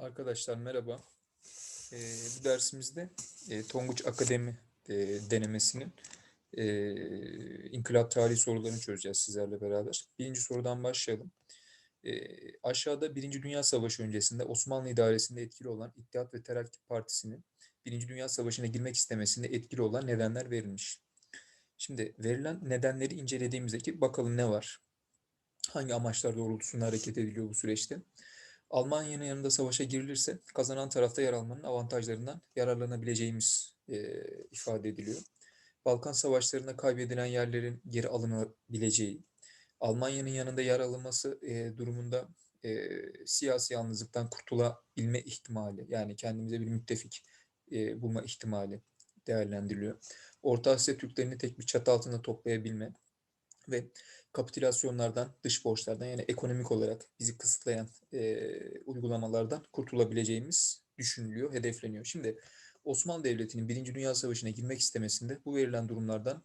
Arkadaşlar merhaba. Ee, bu dersimizde e, Tonguç Akademi e, denemesinin e, inkılap tarihi sorularını çözeceğiz sizlerle beraber. Birinci sorudan başlayalım. E, aşağıda Birinci Dünya Savaşı öncesinde Osmanlı idaresinde etkili olan İttihat ve Terakki Partisi'nin Birinci Dünya Savaşı'na girmek istemesinde etkili olan nedenler verilmiş. Şimdi verilen nedenleri incelediğimizde ki bakalım ne var? Hangi amaçlar doğrultusunda hareket ediliyor bu süreçte? Almanya'nın yanında savaşa girilirse kazanan tarafta yer almanın avantajlarından yararlanabileceğimiz e, ifade ediliyor. Balkan savaşlarında kaybedilen yerlerin geri alınabileceği, Almanya'nın yanında yer alınması e, durumunda e, siyasi yalnızlıktan kurtulabilme ihtimali, yani kendimize bir müttefik e, bulma ihtimali değerlendiriliyor. Orta Asya Türklerini tek bir çatı altında toplayabilme ve kapitülasyonlardan, dış borçlardan yani ekonomik olarak bizi kısıtlayan e, uygulamalardan kurtulabileceğimiz düşünülüyor, hedefleniyor. Şimdi Osmanlı Devleti'nin Birinci Dünya Savaşı'na girmek istemesinde bu verilen durumlardan,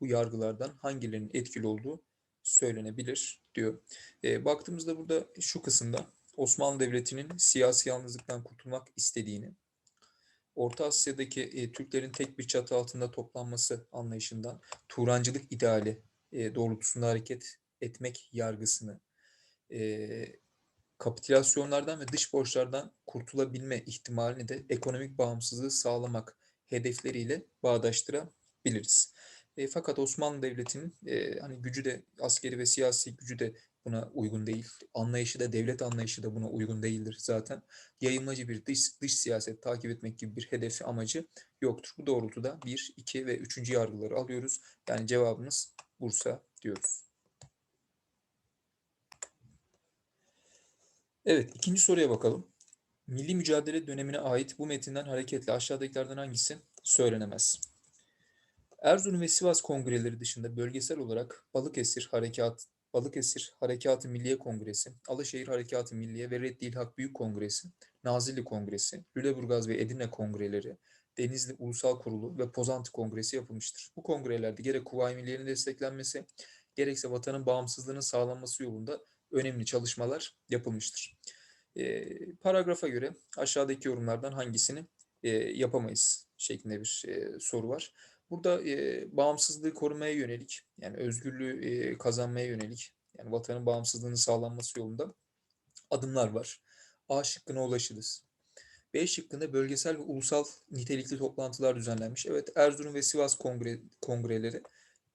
bu yargılardan hangilerinin etkili olduğu söylenebilir diyor. E, baktığımızda burada şu kısımda Osmanlı Devleti'nin siyasi yalnızlıktan kurtulmak istediğini, Orta Asya'daki e, Türklerin tek bir çatı altında toplanması anlayışından Turancılık ideali e, doğrultusunda hareket etmek yargısını, e, kapitülasyonlardan ve dış borçlardan kurtulabilme ihtimalini de ekonomik bağımsızlığı sağlamak hedefleriyle bağdaştırabiliriz. E, fakat Osmanlı Devleti'nin e, hani gücü de askeri ve siyasi gücü de buna uygun değil. Anlayışı da devlet anlayışı da buna uygun değildir zaten. Yayılmacı bir dış, dış siyaset takip etmek gibi bir hedefi amacı yoktur. Bu doğrultuda 1, 2 ve 3. yargıları alıyoruz. Yani cevabımız Bursa diyoruz. Evet, ikinci soruya bakalım. Milli mücadele dönemine ait bu metinden hareketle aşağıdakilerden hangisi söylenemez? Erzurum ve Sivas kongreleri dışında bölgesel olarak Balıkesir Harekat Balıkesir Harekatı Milliye Kongresi, Alaşehir Harekatı Milliye ve Reddil Hak Büyük Kongresi, Nazilli Kongresi, Lüleburgaz ve Edirne Kongreleri, Denizli Ulusal Kurulu ve Pozantı Kongresi yapılmıştır. Bu kongrelerde gerek Kuvayi Milliye'nin desteklenmesi, gerekse vatanın bağımsızlığının sağlanması yolunda önemli çalışmalar yapılmıştır. E, paragrafa göre aşağıdaki yorumlardan hangisini e, yapamayız şeklinde bir e, soru var. Burada e, bağımsızlığı korumaya yönelik, yani özgürlüğü e, kazanmaya yönelik, yani vatanın bağımsızlığının sağlanması yolunda adımlar var. A şıkkına ulaşırız. B şıkkında bölgesel ve ulusal nitelikli toplantılar düzenlenmiş. Evet Erzurum ve Sivas kongre, kongreleri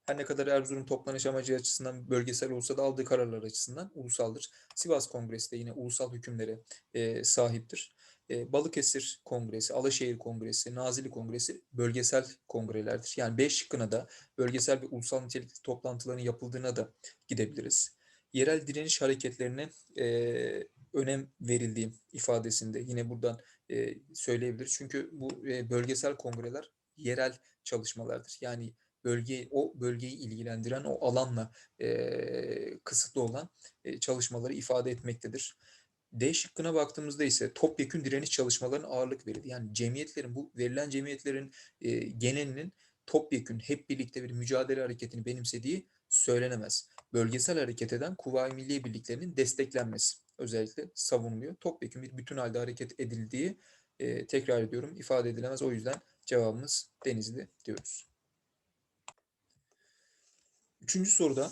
her ne kadar Erzurum toplanış amacı açısından bölgesel olsa da aldığı kararlar açısından ulusaldır. Sivas Kongresi de yine ulusal hükümlere e, sahiptir. Balıkesir Kongresi, Alaşehir Kongresi, Nazilli Kongresi bölgesel kongrelerdir. Yani B şıkkına da bölgesel ve ulusal nitelikli toplantıların yapıldığına da gidebiliriz. Yerel direniş hareketlerine e, önem verildiği ifadesinde yine buradan e, söyleyebiliriz. Çünkü bu e, bölgesel kongreler yerel çalışmalardır. Yani bölge o bölgeyi ilgilendiren o alanla e, kısıtlı olan e, çalışmaları ifade etmektedir. D şıkkına baktığımızda ise topyekün direniş çalışmalarının ağırlık verildi. Yani cemiyetlerin bu verilen cemiyetlerin e, genelinin topyekün hep birlikte bir mücadele hareketini benimsediği söylenemez. Bölgesel hareket eden Kuvayi Milliye Birliklerinin desteklenmesi özellikle savunuluyor. Topyekun bir bütün halde hareket edildiği e, tekrar ediyorum ifade edilemez. O yüzden cevabımız Denizli diyoruz. Üçüncü soruda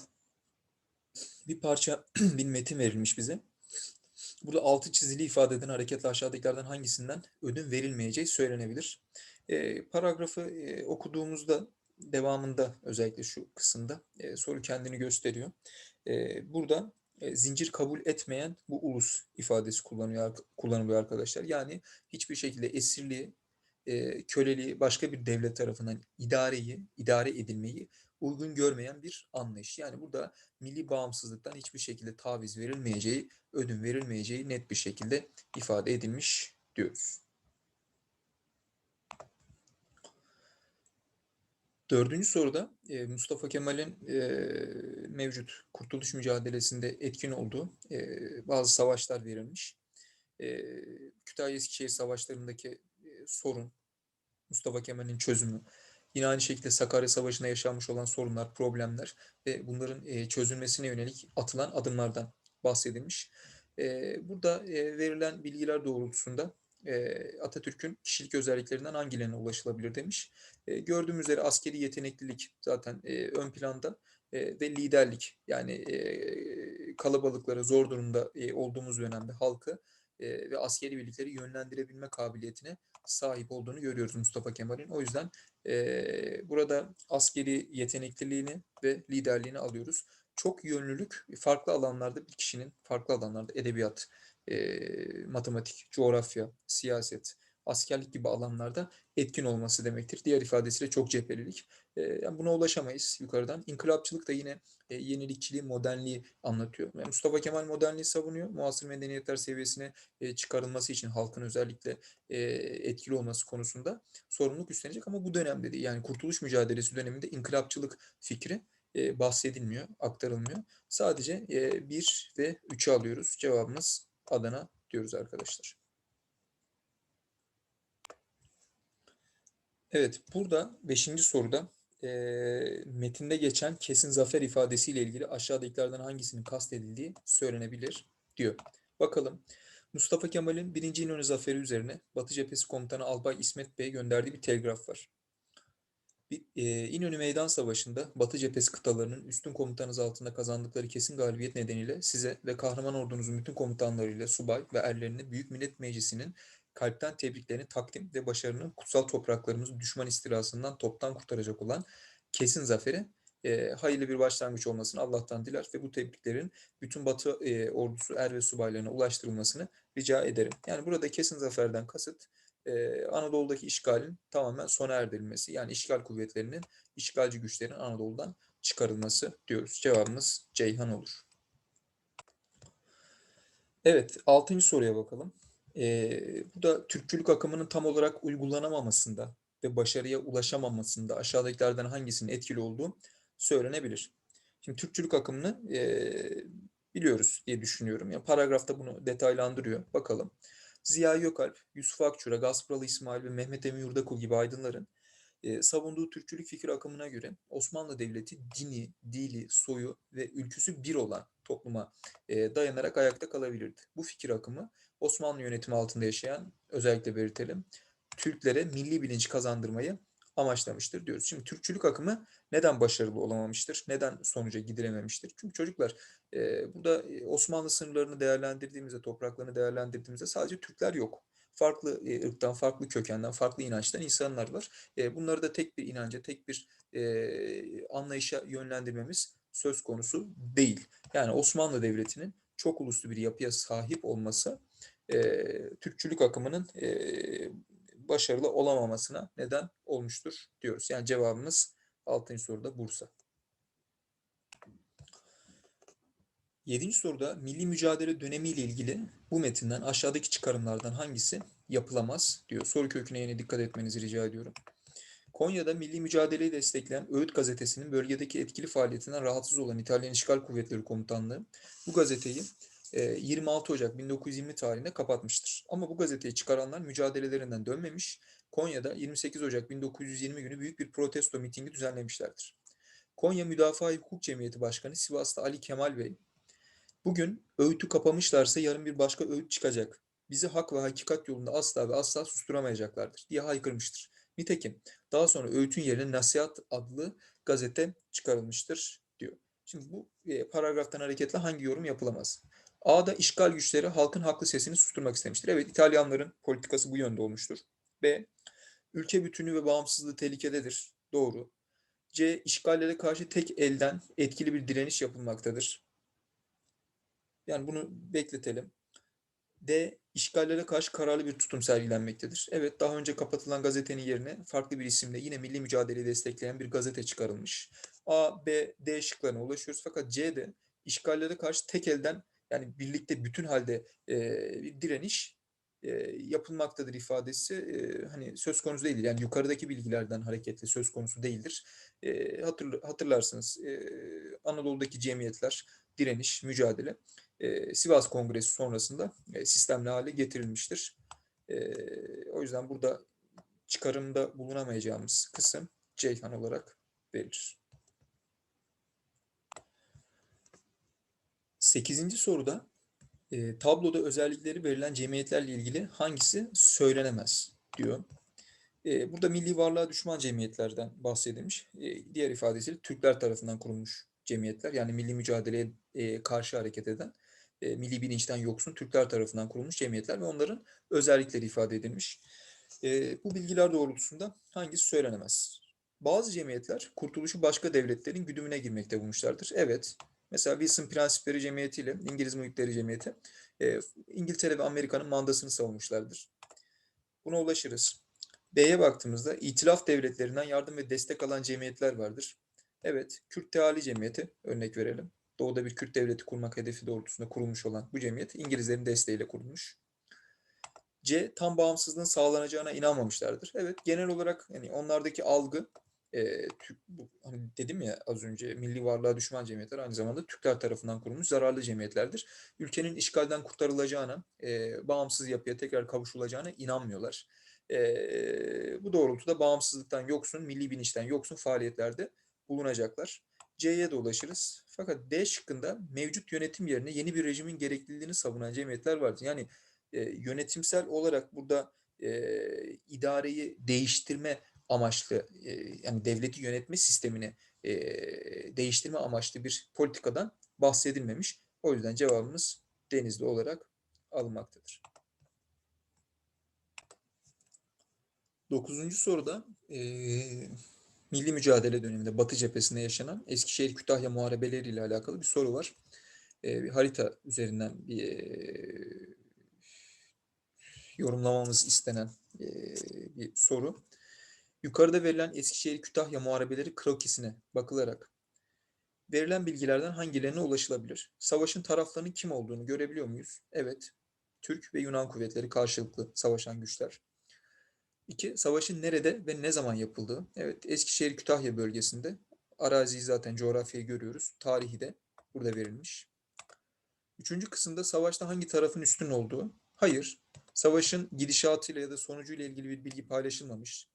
bir parça bir metin verilmiş bize. Burada altı çizili ifade eden hareketle aşağıdakilerden hangisinden ödün verilmeyeceği söylenebilir. E, paragrafı e, okuduğumuzda devamında özellikle şu kısımda e, soru kendini gösteriyor. E, burada e, zincir kabul etmeyen bu ulus ifadesi kullanıyor kullanılıyor arkadaşlar. Yani hiçbir şekilde esirliği, e, köleliği başka bir devlet tarafından idareyi, idare edilmeyi uygun görmeyen bir anlayış. Yani burada milli bağımsızlıktan hiçbir şekilde taviz verilmeyeceği, ödün verilmeyeceği net bir şekilde ifade edilmiş diyoruz. Dördüncü soruda e, Mustafa Kemal'in e, mevcut kurtuluş mücadelesinde etkin olduğu e, bazı savaşlar verilmiş. E, Kütahya Eskişehir savaşlarındaki sorun, Mustafa Kemal'in çözümü, Yine aynı şekilde Sakarya Savaşı'nda yaşanmış olan sorunlar, problemler ve bunların e, çözülmesine yönelik atılan adımlardan bahsedilmiş. E, burada e, verilen bilgiler doğrultusunda Atatürk'ün kişilik özelliklerinden hangilerine ulaşılabilir demiş. Gördüğümüz üzere askeri yeteneklilik zaten ön planda ve liderlik yani kalabalıklara zor durumda olduğumuz dönemde halkı ve askeri birlikleri yönlendirebilme kabiliyetine sahip olduğunu görüyoruz Mustafa Kemal'in. O yüzden e, burada askeri yetenekliliğini ve liderliğini alıyoruz. Çok yönlülük farklı alanlarda bir kişinin farklı alanlarda edebiyat, e, matematik, coğrafya, siyaset, askerlik gibi alanlarda etkin olması demektir. Diğer ifadesiyle çok cephelilik. E, yani buna ulaşamayız yukarıdan. İnkılapçılık da yine e, yenilikçiliği, modernliği anlatıyor. Yani Mustafa Kemal modernliği savunuyor. Muasır medeniyetler seviyesine e, çıkarılması için halkın özellikle e, etkili olması konusunda sorumluluk üstlenecek ama bu dönemde değil. Yani Kurtuluş Mücadelesi döneminde inkılapçılık fikri bahsedilmiyor, aktarılmıyor. Sadece e, 1 ve 3'ü alıyoruz. Cevabımız Adana diyoruz arkadaşlar. Evet, burada 5. soruda e, metinde geçen kesin zafer ifadesiyle ilgili aşağıdakilerden hangisinin kastedildiği söylenebilir diyor. Bakalım. Mustafa Kemal'in 1. İnönü Zaferi üzerine Batı Cephesi Komutanı Albay İsmet Bey'e gönderdiği bir telgraf var. İnönü Meydan Savaşı'nda Batı cephesi kıtalarının üstün komutanınız altında kazandıkları kesin galibiyet nedeniyle size ve kahraman ordunuzun bütün komutanlarıyla subay ve erlerini Büyük Millet Meclisi'nin kalpten tebriklerini takdim ve başarının kutsal topraklarımızı düşman istilasından toptan kurtaracak olan kesin zaferi e, hayırlı bir başlangıç olmasını Allah'tan diler ve bu tebriklerin bütün Batı e, ordusu er ve subaylarına ulaştırılmasını rica ederim. Yani burada kesin zaferden kasıt e, Anadolu'daki işgalin tamamen sona erdirilmesi. Yani işgal kuvvetlerinin, işgalci güçlerin Anadolu'dan çıkarılması diyoruz. Cevabımız Ceyhan olur. Evet, altıncı soruya bakalım. Ee, bu da Türkçülük akımının tam olarak uygulanamamasında ve başarıya ulaşamamasında aşağıdakilerden hangisinin etkili olduğu söylenebilir. Şimdi Türkçülük akımını e, biliyoruz diye düşünüyorum. Yani paragrafta bunu detaylandırıyor. Bakalım. Ziya Gökalp, Yusuf Akçura, Gasparalı İsmail ve Mehmet Emin Yurdakul gibi aydınların e, savunduğu Türkçülük fikir akımına göre Osmanlı Devleti dini, dili, soyu ve ülküsü bir olan topluma e, dayanarak ayakta kalabilirdi. Bu fikir akımı Osmanlı yönetimi altında yaşayan, özellikle belirtelim, Türklere milli bilinç kazandırmayı amaçlamıştır diyoruz. Şimdi Türkçülük akımı neden başarılı olamamıştır? Neden sonuca gidilememiştir? Çünkü çocuklar e, burada Osmanlı sınırlarını değerlendirdiğimizde, topraklarını değerlendirdiğimizde sadece Türkler yok. Farklı e, ırktan, farklı kökenden, farklı inançtan insanlar var. E, bunları da tek bir inanca, tek bir e, anlayışa yönlendirmemiz söz konusu değil. Yani Osmanlı Devleti'nin çok uluslu bir yapıya sahip olması e, Türkçülük akımının e, başarılı olamamasına neden olmuştur diyoruz. Yani cevabımız 6. soruda Bursa. 7. soruda milli mücadele dönemiyle ilgili bu metinden aşağıdaki çıkarımlardan hangisi yapılamaz diyor. Soru köküne yine dikkat etmenizi rica ediyorum. Konya'da milli mücadeleyi destekleyen Öğüt gazetesinin bölgedeki etkili faaliyetinden rahatsız olan İtalyan İşgal Kuvvetleri Komutanlığı bu gazeteyi 26 Ocak 1920 tarihinde kapatmıştır. Ama bu gazeteyi çıkaranlar mücadelelerinden dönmemiş, Konya'da 28 Ocak 1920 günü büyük bir protesto mitingi düzenlemişlerdir. Konya Müdafaa Hukuk Cemiyeti Başkanı Sivas'ta Ali Kemal Bey, bugün öğütü kapamışlarsa yarın bir başka öğüt çıkacak. Bizi hak ve hakikat yolunda asla ve asla susturamayacaklardır diye haykırmıştır. Nitekim daha sonra öğütün yerine Nasihat adlı gazete çıkarılmıştır diyor. Şimdi bu paragraftan hareketle hangi yorum yapılamaz? A'da işgal güçleri halkın haklı sesini susturmak istemiştir. Evet İtalyanların politikası bu yönde olmuştur. B. Ülke bütünü ve bağımsızlığı tehlikededir. Doğru. C. İşgallere karşı tek elden etkili bir direniş yapılmaktadır. Yani bunu bekletelim. D. İşgallere karşı kararlı bir tutum sergilenmektedir. Evet daha önce kapatılan gazetenin yerine farklı bir isimle yine milli mücadeleyi destekleyen bir gazete çıkarılmış. A, B, D şıklarına ulaşıyoruz. Fakat C'de işgallere karşı tek elden yani birlikte bütün halde e, bir direniş e, yapılmaktadır ifadesi e, hani söz konusu değildir. Yani yukarıdaki bilgilerden hareketle söz konusu değildir. E, hatırl hatırlarsınız e, Anadolu'daki cemiyetler, direniş, mücadele e, Sivas Kongresi sonrasında e, sistemli hale getirilmiştir. E, o yüzden burada çıkarımda bulunamayacağımız kısım Ceyhan olarak verilir. Sekizinci soruda E, tabloda özellikleri verilen cemiyetlerle ilgili hangisi söylenemez diyor. E, burada milli varlığa düşman cemiyetlerden bahsedilmiş. E, diğer ifadesiyle Türkler tarafından kurulmuş cemiyetler yani milli mücadeleye e, karşı hareket eden e, milli bilinçten yoksun Türkler tarafından kurulmuş cemiyetler ve onların özellikleri ifade edilmiş. E, bu bilgiler doğrultusunda hangisi söylenemez? Bazı cemiyetler kurtuluşu başka devletlerin güdümüne girmekte bulmuşlardır. Evet, mesela Wilson Prensipleri Cemiyeti ile İngiliz Muhitleri Cemiyeti e, İngiltere ve Amerika'nın mandasını savunmuşlardır. Buna ulaşırız. B'ye baktığımızda itilaf devletlerinden yardım ve destek alan cemiyetler vardır. Evet, Kürt Teali Cemiyeti örnek verelim. Doğuda bir Kürt devleti kurmak hedefi doğrultusunda kurulmuş olan bu cemiyet İngilizlerin desteğiyle kurulmuş. C. Tam bağımsızlığın sağlanacağına inanmamışlardır. Evet, genel olarak yani onlardaki algı e, Türk, bu, hani dedim ya az önce milli varlığa düşman cemiyetler aynı zamanda Türkler tarafından kurulmuş zararlı cemiyetlerdir. Ülkenin işgalden kurtarılacağına, e, bağımsız yapıya tekrar kavuşulacağına inanmıyorlar. E, bu doğrultuda bağımsızlıktan yoksun, milli bilinçten yoksun faaliyetlerde bulunacaklar. C'ye de ulaşırız. Fakat D şıkkında mevcut yönetim yerine yeni bir rejimin gerekliliğini savunan cemiyetler vardır. Yani e, yönetimsel olarak burada e, idareyi değiştirme amaçlı e, yani devleti yönetme sistemini e, değiştirme amaçlı bir politikadan bahsedilmemiş. O yüzden cevabımız denizli olarak alınmaktadır. Dokuzuncu soruda e, milli mücadele döneminde Batı cephesinde yaşanan Eskişehir Kütahya muharebeleri ile alakalı bir soru var. E, bir harita üzerinden bir e, yorumlamamız istenen e, bir soru. Yukarıda verilen Eskişehir Kütahya muharebeleri krokisine bakılarak verilen bilgilerden hangilerine ulaşılabilir? Savaşın taraflarının kim olduğunu görebiliyor muyuz? Evet. Türk ve Yunan kuvvetleri karşılıklı savaşan güçler. İki, savaşın nerede ve ne zaman yapıldığı. Evet, Eskişehir Kütahya bölgesinde. Araziyi zaten coğrafyayı görüyoruz. Tarihi de burada verilmiş. Üçüncü kısımda savaşta hangi tarafın üstün olduğu. Hayır, savaşın gidişatıyla ya da sonucuyla ilgili bir bilgi paylaşılmamış.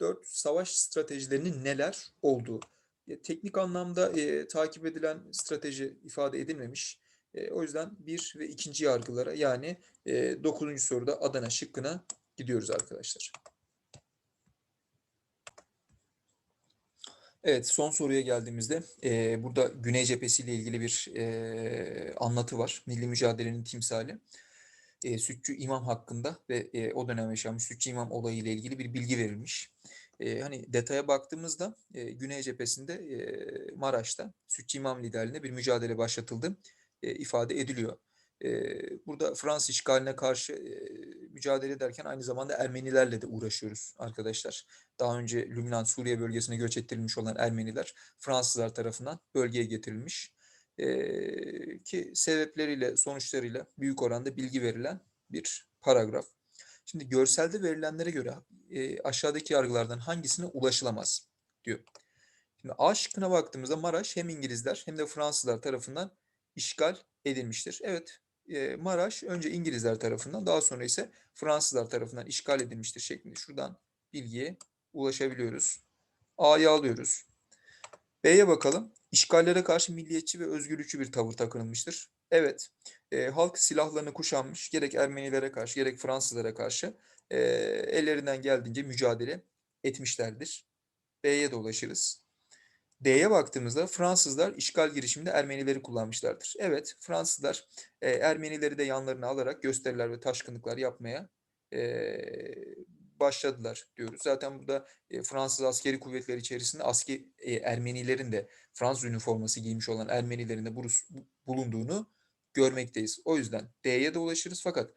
Dört, savaş stratejilerinin neler olduğu. E, teknik anlamda e, takip edilen strateji ifade edilmemiş. E, o yüzden bir ve ikinci yargılara yani e, soruda Adana şıkkına gidiyoruz arkadaşlar. Evet son soruya geldiğimizde e, burada Güney Cephesi ile ilgili bir e, anlatı var. Milli mücadelenin timsali. E, Sütçü İmam hakkında ve e, o dönem yaşanmış Sütçü İmam olayı ile ilgili bir bilgi verilmiş. E, hani detaya baktığımızda e, Güney Cephesi'nde e, Maraş'ta Sütçü İmam liderliğinde bir mücadele başlatıldı e, ifade ediliyor. E, burada Fransız işgaline karşı e, mücadele ederken aynı zamanda Ermenilerle de uğraşıyoruz arkadaşlar. Daha önce Lübnan, Suriye bölgesine göç ettirilmiş olan Ermeniler Fransızlar tarafından bölgeye getirilmiş. E, ki sebepleriyle, sonuçlarıyla büyük oranda bilgi verilen bir paragraf. Şimdi görselde verilenlere göre e, aşağıdaki yargılardan hangisine ulaşılamaz diyor. Şimdi A şıkkına baktığımızda Maraş hem İngilizler hem de Fransızlar tarafından işgal edilmiştir. Evet e, Maraş önce İngilizler tarafından daha sonra ise Fransızlar tarafından işgal edilmiştir şeklinde şuradan bilgiye ulaşabiliyoruz. A'yı alıyoruz. B'ye bakalım. İşgallere karşı milliyetçi ve özgürlükçü bir tavır takınılmıştır. Evet, e, halk silahlarını kuşanmış, gerek Ermenilere karşı gerek Fransızlara karşı e, ellerinden geldiğince mücadele etmişlerdir. B'ye de ulaşırız. D'ye baktığımızda Fransızlar işgal girişiminde Ermenileri kullanmışlardır. Evet, Fransızlar e, Ermenileri de yanlarına alarak gösteriler ve taşkınlıklar yapmaya e, başladılar diyoruz. Zaten burada e, Fransız askeri kuvvetleri içerisinde asker e, Ermenilerin de Fransız üniforması giymiş olan Ermenilerin de Burus, bulunduğunu görmekteyiz. O yüzden D'ye de ulaşırız fakat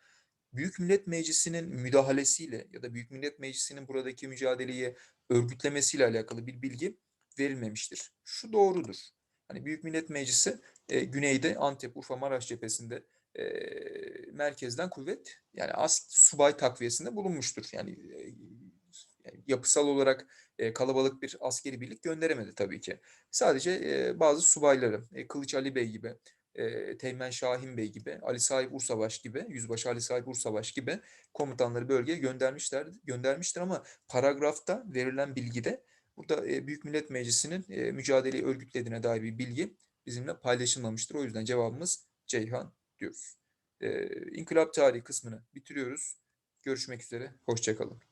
Büyük Millet Meclisi'nin müdahalesiyle ya da Büyük Millet Meclisi'nin buradaki mücadeleyi örgütlemesiyle alakalı bir bilgi verilmemiştir. Şu doğrudur. Hani Büyük Millet Meclisi e, güneyde Antep, Urfa, Maraş cephesinde e, merkezden kuvvet yani az subay takviyesinde bulunmuştur. Yani, e, yani yapısal olarak e, kalabalık bir askeri birlik gönderemedi tabii ki. Sadece e, bazı subayları, e, Kılıç Ali Bey gibi, e, Teğmen Şahin Bey gibi, Ali Sahip Ursavaş gibi, Yüzbaşı Ali Sahip Ursavaş gibi komutanları bölgeye göndermişler, göndermiştir ama paragrafta verilen bilgide burada e, Büyük Millet Meclisi'nin e, mücadeleyi örgütlediğine dair bir bilgi bizimle paylaşılmamıştır. O yüzden cevabımız Ceyhan diyoruz. E, inkılap tarihi kısmını bitiriyoruz. Görüşmek üzere. Hoşçakalın.